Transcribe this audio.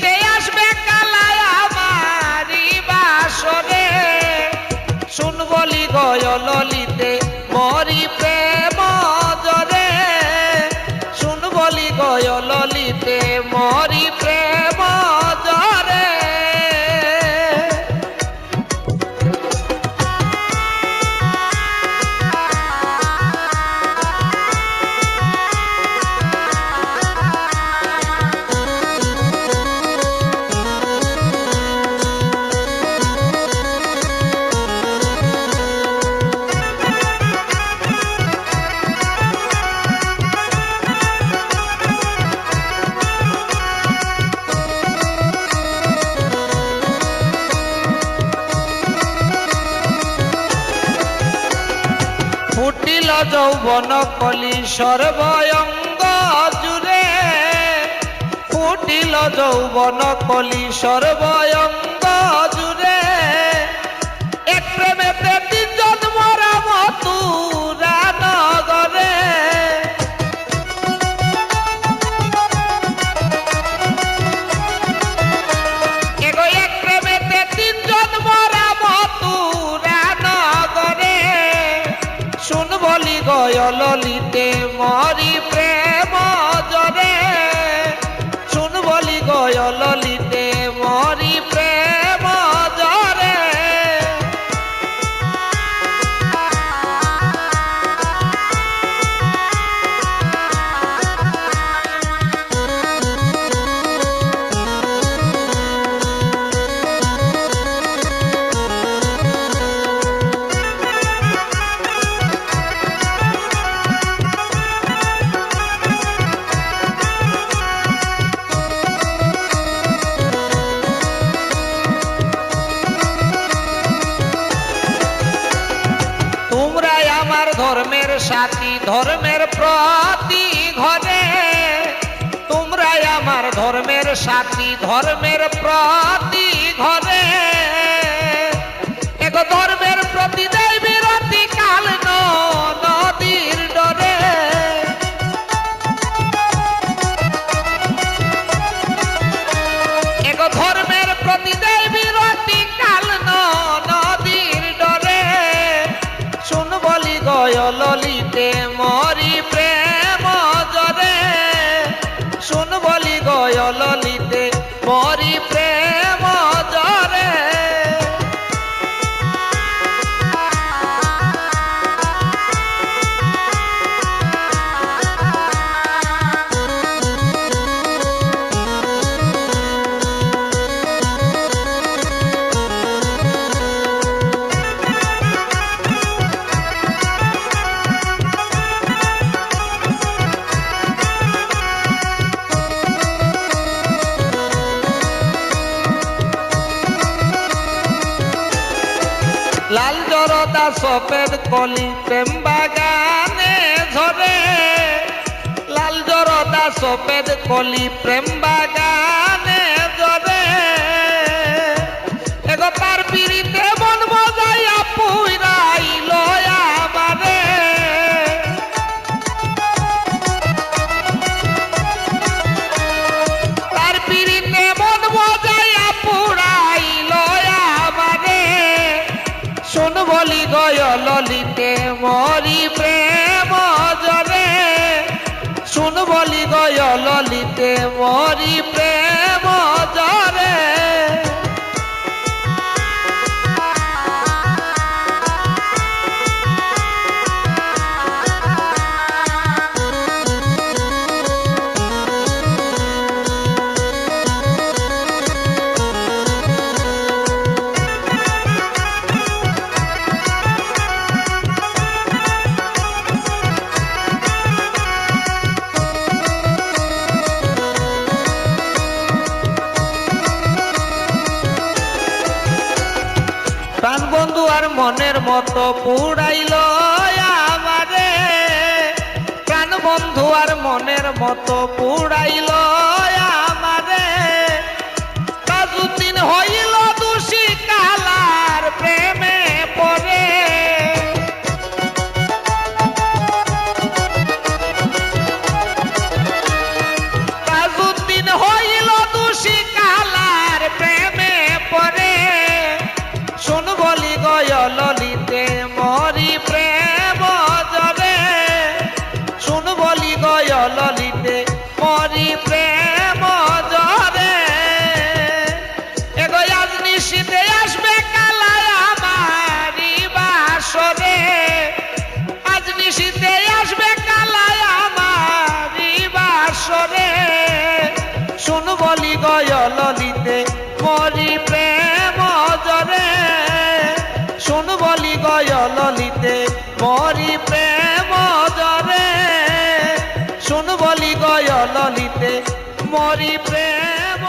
ফিরে আসবে কালায় আমারি বাসরে। শুনবলি গয় ললিতে মরি প্রেম জরে। শুনবলি গয় ললিতে মরি প্রেম যৌবন কলি সর্বয়ঙ্গ জুড়ে ফুটিল যৌবন কলি সর্বয়ঙ্গ জুড়ে এক প্রেমেতে বলি গয়লিতে মরি প্রেম জরে। শুন বলি গয়লিতে ধর্মের সাথী ধর্মের প্রতি ঘরে। তোমরাই আমার ধর্মের সাথী ধর্মের প্রতি ঘরে। গয়লিতে মরি প্রেম জরে। শুন বলি গয়লিতে মরি লাল জরদা সফেদ কলি প্রেম বাগানে ঝরে। লাল জরদা সফেদ কলি প্রেম বাগানে মরি প্রেম জরে শুন বলি গয় ললিতে মরি প্রেম আর মনের মতো পুরাইল আমারে। প্রাণ বন্ধু আর মনের মতো পুরাইল গয় ললিতে মরি প্রেম জরে। শুন বলি গয় ললিতে মরি প্রেম জরে। শুন বলি গয় ললিতে মরি প্রেম